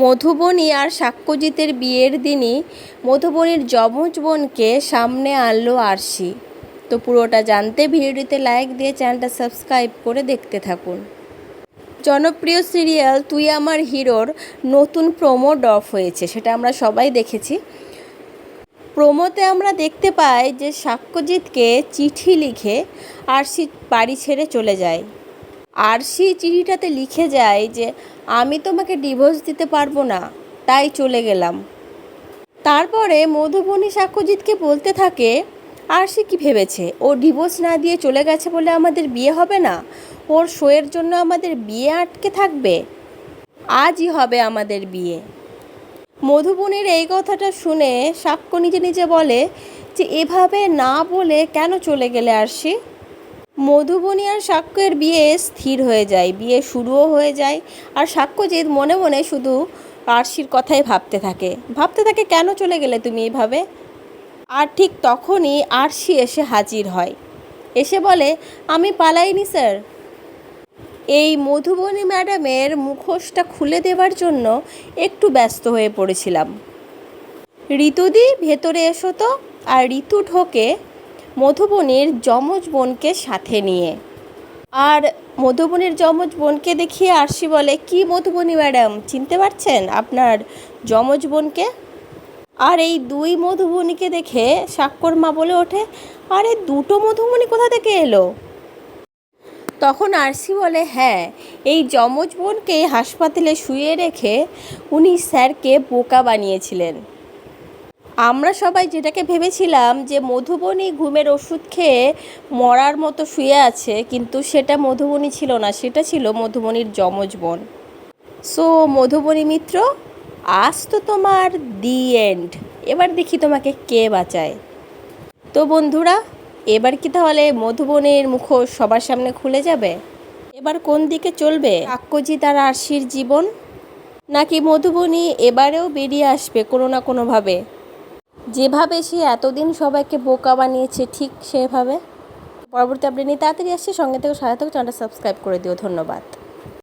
মধুবনী আর সাক্ষ্যজিতের বিয়ের দিনই মধুবনীর যমজ বোনকে সামনে আনলো আরশি। তো পুরোটা জানতে ভিডিওটিতে লাইক দিয়ে চ্যানেলটা সাবস্ক্রাইব করে দেখতে থাকুন। জনপ্রিয় সিরিয়াল তুই আমার হিরোর নতুন প্রোমো ড্রপ হয়েছে, সেটা আমরা সবাই দেখেছি। প্রোমোতে আমরা দেখতে পাই যে সাক্ষ্যজিৎকে চিঠি লিখে আরশি বাড়ি ছেড়ে চলে যায়। আরশি চিঠিটাতে লিখে যায় যে, আমি তোমাকে ডিভোর্স দিতে পারব না, তাই চলে গেলাম। তারপরে মধুবনী সাক্ষ্যজিৎকে বলতে থাকে আরশি কী ভেবেছে? ও ডিভোর্স না দিয়ে চলে গেছে বলে আমাদের বিয়ে হবে না? ওর শোয়ের জন্য আমাদের বিয়ে আটকে থাকবে? আজই হবে আমাদের বিয়ে। মধুবনের এই কথাটা শুনে সাক্ষ্য নিজে নিজে বলে যে, এভাবে না বলে কেন চলে গেলে আরশি মধুবনী আর সাক্ষ্যের বিয়ে স্থির হয়ে যায়, বিয়ে শুরুও হয়ে যায়। আর সাক্ষ্যজিৎ মনে মনে শুধু আরশির কথাই ভাবতে থাকে। ভাবতে থাকে, কেন চলে গেলে তুমি এইভাবে আর ঠিক তখনই আরশি এসে হাজির হয়। এসে বলে, আমি পালাইনি, স্যার। এই মধুবনী ম্যাডামের মুখোশটা খুলে দেওয়ার জন্য একটু ব্যস্ত হয়ে পড়েছিলাম। ঋতুদি, ভেতরে এসো তো। আর ঋতু ঢোকে মধুবনীর যমজ বোনকে সাথে নিয়ে। আর মধুবনীর যমজ বোনকে দেখিয়ে আরশি বলে, কি মধুবনি ম্যাডাম, চিনতে পারছেন আপনার যমজ বোনকে? আর এই দুই মধুবনিকে দেখে সাক্ষর মা বলে ওঠে, আরে, দুটো মধুবনী কোথা থেকে এলো? তখন আরসি বলে হ্যাঁ এই যমজ বোনকে হাসপাতালে শুয়ে রেখে উনি স্যারকে বোকা বানিয়েছিলেন। আমরা সবাই যেটাকে ভেবেছিলাম যে মধুবনী ঘুমের ওষুধ খেয়ে মরার মতো শুয়ে আছে, কিন্তু সেটা মধুবনী ছিল না, সেটা ছিল মধুবনীর যমজ বোন। সো মধুবনী মিত্র, আজ তো তোমার দি এন্ড এবার দেখি তোমাকে কে বাঁচায়। তো বন্ধুরা, এবার কি তাহলে মধুবনের মুখোশ সবার সামনে খুলে যাবে? এবার কোন দিকে চলবে? আক্কজি তার আরশির জীবন? নাকি মধুবনী এবারেও বেরিয়ে আসবে কোনো না কোনোভাবে? যেভাবে সে এতদিন সবাইকে বোকা বানিয়েছে, ঠিক সেভাবে। পরবর্তী আপডেট নিয়ে তাড়াতাড়ি আসছে। সঙ্গে থেকে, সাথে থেকে, চ্যানেলটা সাবস্ক্রাইব করে দিও। ধন্যবাদ।